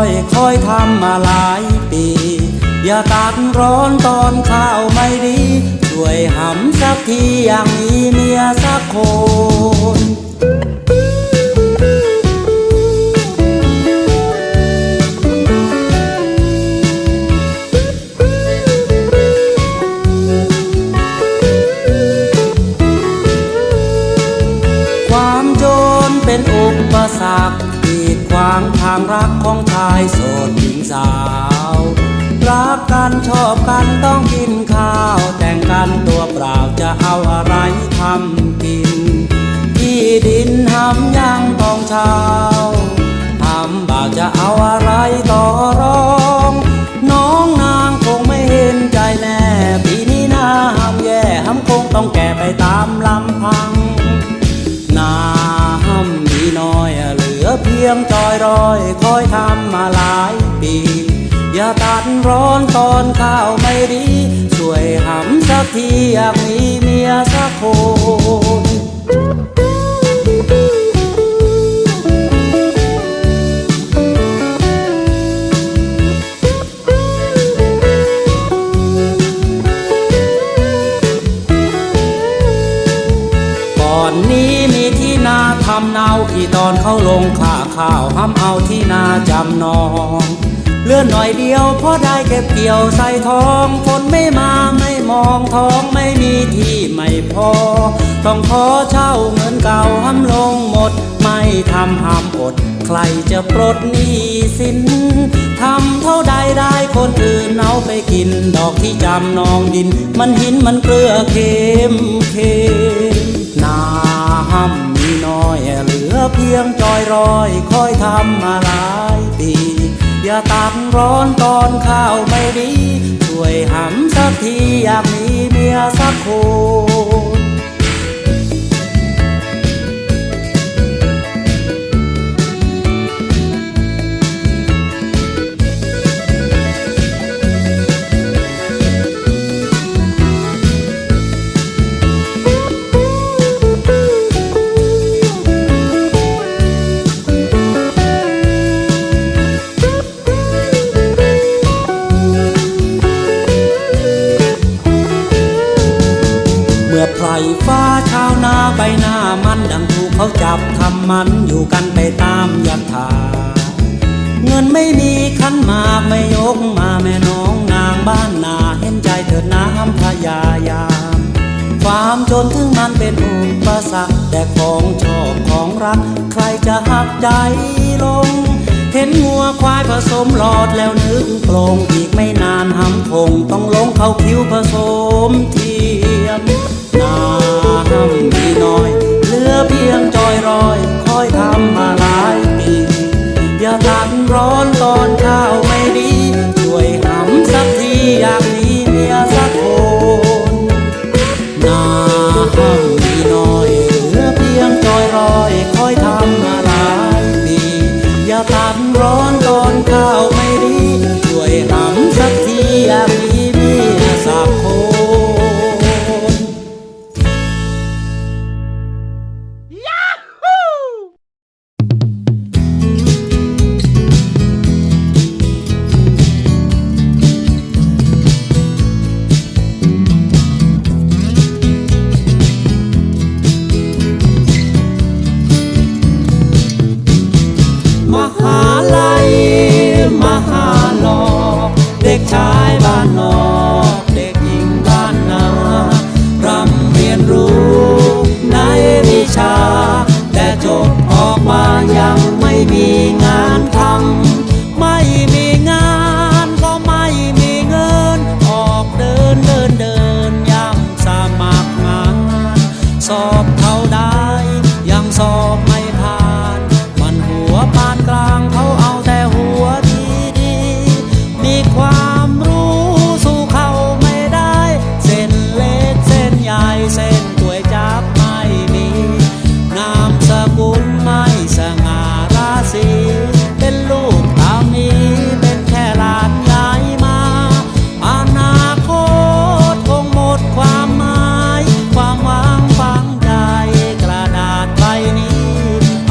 อยคอยทำมาหลายปี อย่าตัดร้อนตอนข้าวไม่ดี ช่วยหำสักทีอย่างมีเมียสักคนความโจรเป็นอุปสรรคางทางรักของชายโสดหญิงสาว รักกันชอบกันต้องกินข้าว แต่งกันตัวเปล่าจะเอาอะไรทำกิน ที่ดินหำยังต้องเช่าทำบ่าวจะเอาอะไรต่อรองน้องนางคงไม่เห็นใจแน่ปีนี้น้ำแย่หำคงต้องแก่ไปตามลำพัง อยรอยคอยทำมาหลายปี อย่าตัดร้อนตอนข้าวไม่ดี ช่วยหำสักทีอยากมีเมียสักคนก่อนนี้มี นาทำเนาที่ตอนเขาลงค่าข้าวห้ำเอาที่นาจำนอง เลื่อนหน่อยเดียวพอได้เก็บเกี่ยวใส่ทองฝนไม่มาไม่มองท้องไม่มีที่ไม่พอ ต้องขอเช่าเงินเก่าห้ำลงหมด ไม่ทำห้ามอด ใครจะปลดหนี้สินทำเท่าใดได้คนอื่นเอาไปกิน ดอกที่จำนองดิน มันหินมันเกลือเค็มเค็ม ลือเพียงจอยรอยคอยทำมาหลายปี อย่าตักร้อนตอนข้าวไม่ดี ช่วยหำสักทีอยากมีเมียสักคน เขาจับทำมันอยู่กันไปตามยักถาเงินไม่มีขันมาไม่ยกมาแม่น้องนางบ้านนาเห็นใจเถิดน้ำพยายาม ความจนถึงมันเป็นอุปสรรคแต่ของชอบของรัก ใครจะหักใจลง เห็นงัวควายผสมหลอดแล้วนึกโกลงอีกไม่นานหำคงต้องลงเขาคิ้วผสมเทียมน้ำดีน้อย mim.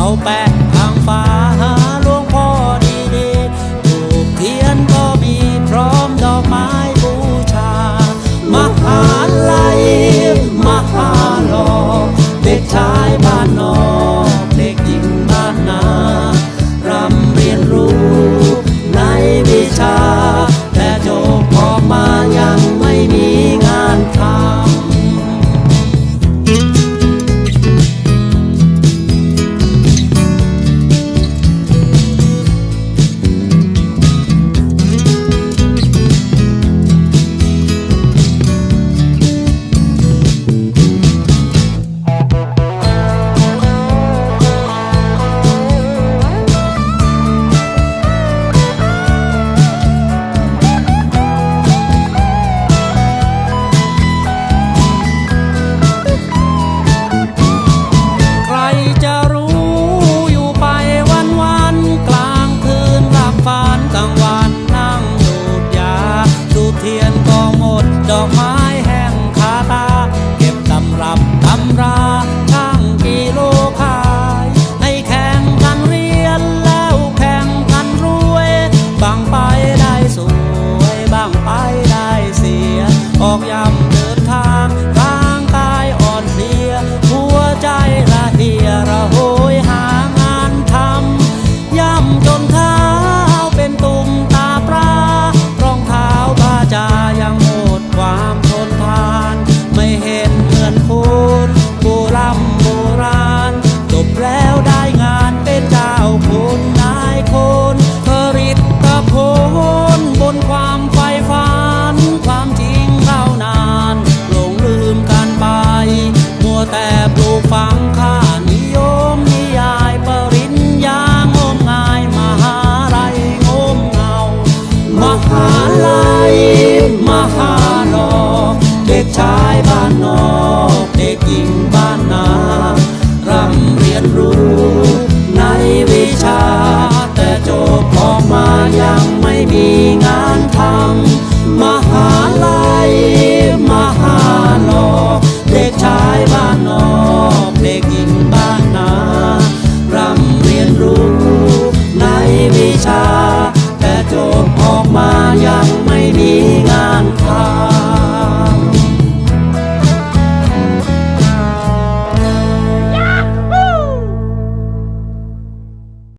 all back.